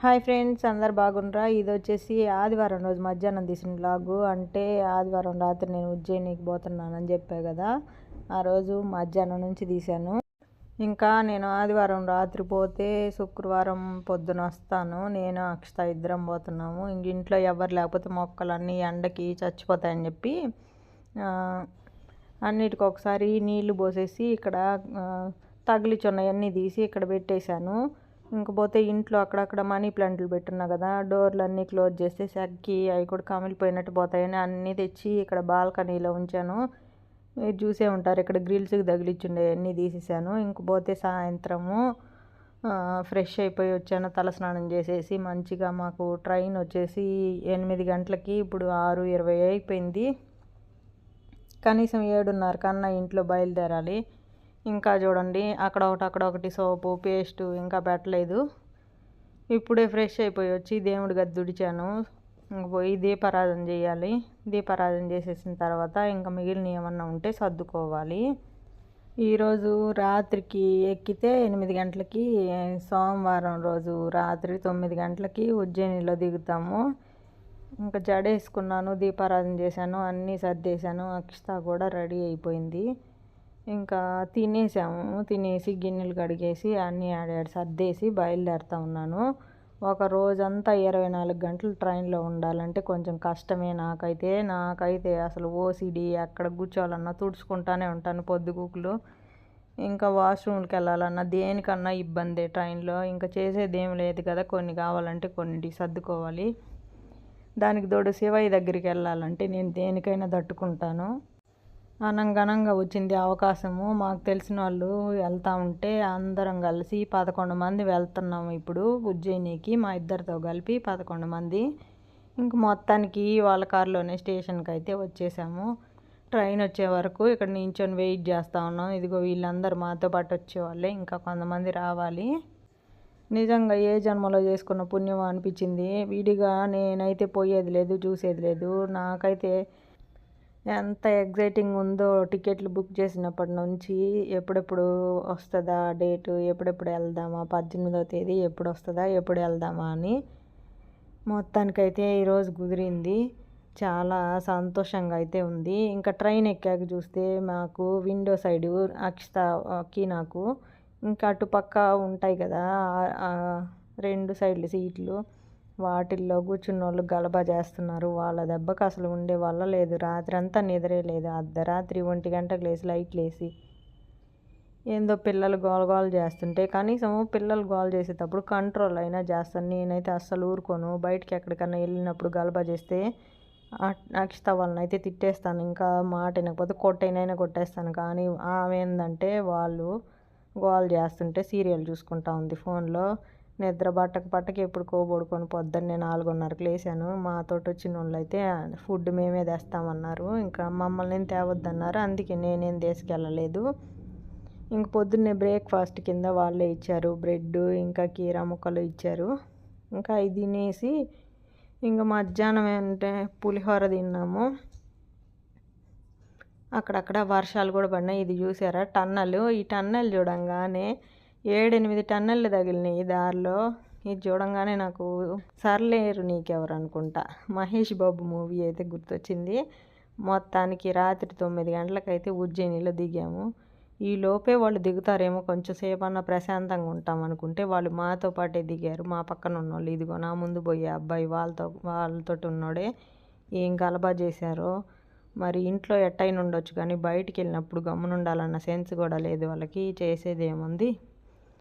Hi friends అందరు బాగుండ్రా? ఇది వచ్చేసి ఆదివారం రోజు మధ్యాహ్నం తీసిన బ్లాగు అంటే ఆదివారం రాత్రి నేను ఉజ్జయినికి పోతున్నానని చెప్పా కదా ఆ రోజు మధ్యాహ్నం నుంచి తీశాను. ఇంకా నేను ఆదివారం రాత్రి పోతే శుక్రవారం పొద్దున వస్తాను. నేను అక్షత ఇద్దరం పోతున్నాము. ఇంక ఇంట్లో ఎవరు లేకపోతే మొక్కలన్నీ ఎండకి చచ్చిపోతాయని చెప్పి అన్నిటికి ఒకసారి నీళ్ళు పోసేసి ఇక్కడ తగిలిచున్నవన్నీ తీసి ఇక్కడ పెట్టేశాను. ఇంకపోతే ఇంట్లో అక్కడక్కడ మనీ ప్లాంట్లు పెట్టున్నా కదా డోర్లు అన్నీ క్లోజ్ చేస్తే సగ్గి అవి కూడా కమిలిపోయినట్టు పోతాయని అన్నీ తెచ్చి ఇక్కడ బాల్కనీలో ఉంచాను. మీరు చూసే ఉంటారు ఇక్కడ గ్రిల్స్కి తగిలిచ్చుండే అన్నీ తీసేసాను. ఇంకపోతే సాయంత్రము ఫ్రెష్ అయిపోయి వచ్చాను తలస్నానం చేసేసి మంచిగా మాకు ట్రైన్ వచ్చేసి ఎనిమిది గంటలకి ఇప్పుడు ఆరు ఇరవై అయిపోయింది. కనీసం ఏడున్నర కన్నా ఇంట్లో బయలుదేరాలి. ఇంకా చూడండి అక్కడ ఒకటి అక్కడ ఒకటి సోపు పేస్టు ఇంకా పెట్టలేదు. ఇప్పుడే ఫ్రెష్ అయిపోయి వచ్చి దేవుడి గది దుడిచాను. ఇంక పోయి దీపారాధన చేయాలి. దీపారాధన చేసేసిన తర్వాత ఇంకా మిగిలిన ఏమన్నా ఉంటే సర్దుకోవాలి. ఈరోజు రాత్రికి ఎక్కితే ఎనిమిది గంటలకి సోమవారం రోజు రాత్రి తొమ్మిది గంటలకి ఉజ్జయినిలో దిగుతాము. ఇంకా జడేసుకున్నాను దీపారాధన చేశాను అన్నీ సర్దేశాను. అక్షత కూడా రెడీ అయిపోయింది. ఇంకా తినేసాము. తినేసి గిన్నెలు కడిగేసి అన్నీ ఆడాడు సర్దేసి బయలుదేరుతా ఉన్నాను. ఒక రోజంతా ఇరవై నాలుగు గంటలు ట్రైన్లో ఉండాలంటే కొంచెం కష్టమే నాకైతే. నాకైతే అసలు ఓసిడి ఎక్కడ కూర్చోవాలన్నా తుడుచుకుంటానే ఉంటాను పొద్దుగూకులు. ఇంకా వాష్రూమ్కి వెళ్ళాలన్నా దేనికన్నా ఇబ్బంది ట్రైన్లో. ఇంకా చేసేది ఏం లేదు కదా కొన్ని కావాలంటే కొన్ని సర్దుకోవాలి. దానికి తోడు శివయ్య దగ్గరికి వెళ్ళాలంటే నేను దేనికైనా తట్టుకుంటాను. అనంగనంగా వచ్చింది అవకాశము. మాకు తెలిసిన వాళ్ళు వెళ్తూ ఉంటే అందరం కలిసి పదకొండు మంది వెళ్తున్నాము ఇప్పుడు ఉజ్జయినికి మా ఇద్దరితో కలిపి పదకొండు మంది. ఇంక మొత్తానికి వాళ్ళ కారులోనే స్టేషన్కి అయితే వచ్చేసాము. ట్రైన్ వచ్చే వరకు ఇక్కడ నించొని వెయిట్ చేస్తూ ఉన్నాం. ఇదిగో వీళ్ళందరూ మాతో పాటు వచ్చేవాళ్ళే ఇంకా కొంతమంది రావాలి. నిజంగా ఏ జన్మలో చేసుకున్న పుణ్యం అనిపించింది. విడిగా నేనైతే పోయేది లేదు చూసేది లేదు. నాకైతే ఎంత ఎగ్జైటింగ్ ఉందో టికెట్లు బుక్ చేసినప్పటి నుంచి ఎప్పుడెప్పుడు వస్తుందా డేటు ఎప్పుడెప్పుడు వెళ్దామా పద్దెనిమిదో తేదీ ఎప్పుడు వస్తుందా ఎప్పుడు వెళ్దామా అని మొత్తానికైతే ఈరోజు కుదిరింది. చాలా సంతోషంగా అయితే ఉంది. ఇంకా ట్రైన్ ఎక్కాక చూస్తే మాకు విండో సైడు అక్షతకి నాకు ఇంకా అటుపక్క ఉంటాయి కదా రెండు సైడ్లు సీట్లు. వాటిల్లో కూర్చున్న వాళ్ళు గలబా చేస్తున్నారు. వాళ్ళ దెబ్బకి అసలు ఉండే వల్ల లేదు. రాత్రి అంతా నిద్రే లేదు. అర్ధరాత్రి ఒంటి గంటకు లేచి లైట్లు వేసి ఏందో పిల్లలు గోలగోలు చేస్తుంటే కనీసం పిల్లలు గోల్ చేసేటప్పుడు కంట్రోల్ అయినా చేస్తాను. నేనైతే అస్సలు ఊరుకోను. బయటికి ఎక్కడికన్నా వెళ్ళినప్పుడు గలబా చేస్తే అక్షిత వాళ్ళని అయితే తిట్టేస్తాను. ఇంకా మాట వినకపోతే కొట్టైనైనా కొట్టేస్తాను. కానీ ఆమె ఏంటంటే వాళ్ళు గోల్ చేస్తుంటే సీరియల్ చూసుకుంటా ఉంది ఫోన్లో. నిద్ర పట్టక పట్టక ఎప్పుడు కోబడుకొని పొద్దున్నే నాలుగున్నరకు లేసాను మాతోటి వచ్చిన వాళ్ళు అయితే ఫుడ్ మేమే తెస్తామన్నారు. ఇంకా మమ్మల్ని తేవద్దన్నారు. అందుకే నేనేం తీసుకెళ్ళలేదు. ఇంక పొద్దున్నే బ్రేక్ఫాస్ట్ కింద వాళ్ళే ఇచ్చారు. బ్రెడ్ ఇంకా కీరా ముక్కలు ఇచ్చారు. ఇంకా ఇది తినేసి ఇంకా మధ్యాహ్నం అంటే పులిహోర తిన్నాము. అక్కడక్కడ వర్షాలు కూడా పడినాయి. ఇది చూసారా? టన్నెలు. ఈ టన్నెల్ చూడంగానే ఏడెనిమిది టన్నెళ్ళు తగిలినాయి దారిలో. ఇది చూడంగానే నాకు సర్లేరు నీకెవరు అనుకుంటా. మహేష్ బాబు మూవీ అయితే గుర్తొచ్చింది. మొత్తానికి రాత్రి తొమ్మిది గంటలకైతే ఉజ్జయినిలో దిగాము. ఈ లోపే వాళ్ళు దిగుతారేమో కొంచెం సేపు అన్న ప్రశాంతంగా ఉంటాం అనుకుంటే వాళ్ళు మాతో పాటే దిగారు. మా పక్కన ఉన్నోళ్ళు ఇదిగో నా ముందు పోయే అబ్బాయి వాళ్ళతో వాళ్ళతో ఉన్నోడే ఏం గలబా చేశారో. మరి ఇంట్లో ఎట్టయిన ఉండొచ్చు కానీ బయటికి వెళ్ళినప్పుడు గమ్మునుండాలన్న సెన్స్ కూడా లేదు వాళ్ళకి. చేసేది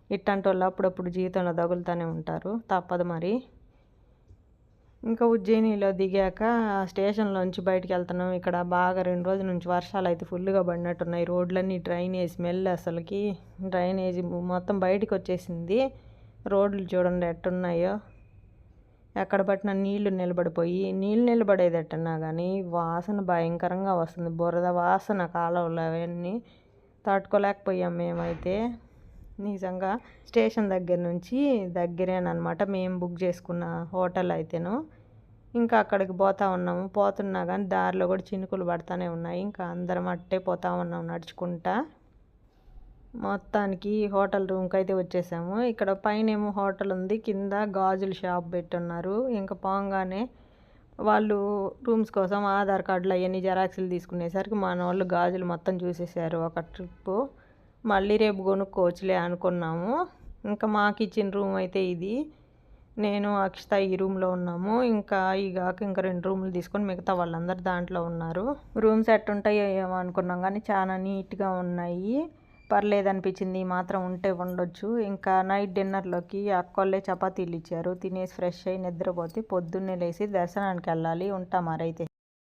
ఏముంది ఇట్టంటి వాళ్ళు అప్పుడప్పుడు జీవితంలో తగులుతూనే ఉంటారు. తప్పదు మరి. ఇంకా ఉజ్జయినిలో దిగాక స్టేషన్లోంచి బయటికి వెళ్తున్నాం ఇక్కడ బాగా రెండు రోజుల నుంచి వర్షాలు అయితే ఫుల్గా పడినట్టున్నాయి. రోడ్లన్నీ డ్రైనేజ్ స్మెల్ అసలుకి. డ్రైనేజ్ మొత్తం బయటికి వచ్చేసింది రోడ్లు చూడండి ఎట్టున్నాయో. ఎక్కడ పట్టిన నీళ్ళు నిలబడిపోయి నీళ్ళు నిలబడేది ఎట్టన్నా కానీ వాసన భయంకరంగా వస్తుంది. బురద వాసన కాలువలు అవన్నీ తట్టుకోలేకపోయాం మేమైతే. నిజంగా స్టేషన్ దగ్గర నుంచి దగ్గరేనమాట మేము బుక్ చేసుకున్న హోటల్ అయితేను. ఇంకా అక్కడికి పోతా ఉన్నాము. పోతున్నా కానీ దారిలో కూడా చినుకులు పడుతూనే ఉన్నాయి. ఇంకా అందరం అట్టే పోతా ఉన్నాం నడుచుకుంటా. మొత్తానికి హోటల్ రూమ్కి అయితే వచ్చేసాము. ఇక్కడ పైన ఏమో హోటల్ ఉంది. కింద గాజుల షాప్ పెట్టున్నారు. ఇంకా పోగానే వాళ్ళు రూమ్స్ కోసం ఆధార్ కార్డులు అవన్నీ జెరాక్స్లు తీసుకునేసరికి మన వాళ్ళు గాజులు మొత్తం చూసేసారు ఒక ట్రిప్పు. మళ్ళీ రేపు కొనుక్కోవచ్చులే అనుకున్నాము. ఇంకా మాకు ఇచ్చిన రూమ్ అయితే ఇది. నేను అక్షిత ఈ రూమ్లో ఉన్నాము. ఇంకా ఈ కాక ఇంకా రెండు రూమ్లు తీసుకొని మిగతా వాళ్ళందరూ దాంట్లో ఉన్నారు. రూమ్స్ ఎట్టుంటాయో ఏమో అనుకున్నాం కానీ చాలా నీట్గా ఉన్నాయి. పర్లేదు అనిపించింది మాత్రం ఉంటే ఉండొచ్చు. ఇంకా నైట్ డిన్నర్లోకి అక్కోళ్ళే చపాతీలు ఇచ్చారు. తినేసి ఫ్రెష్ అయ్యి నిద్రపోతే పొద్దున్నే లేచి దర్శనానికి వెళ్ళాలి. ఉంటాం మరైతే.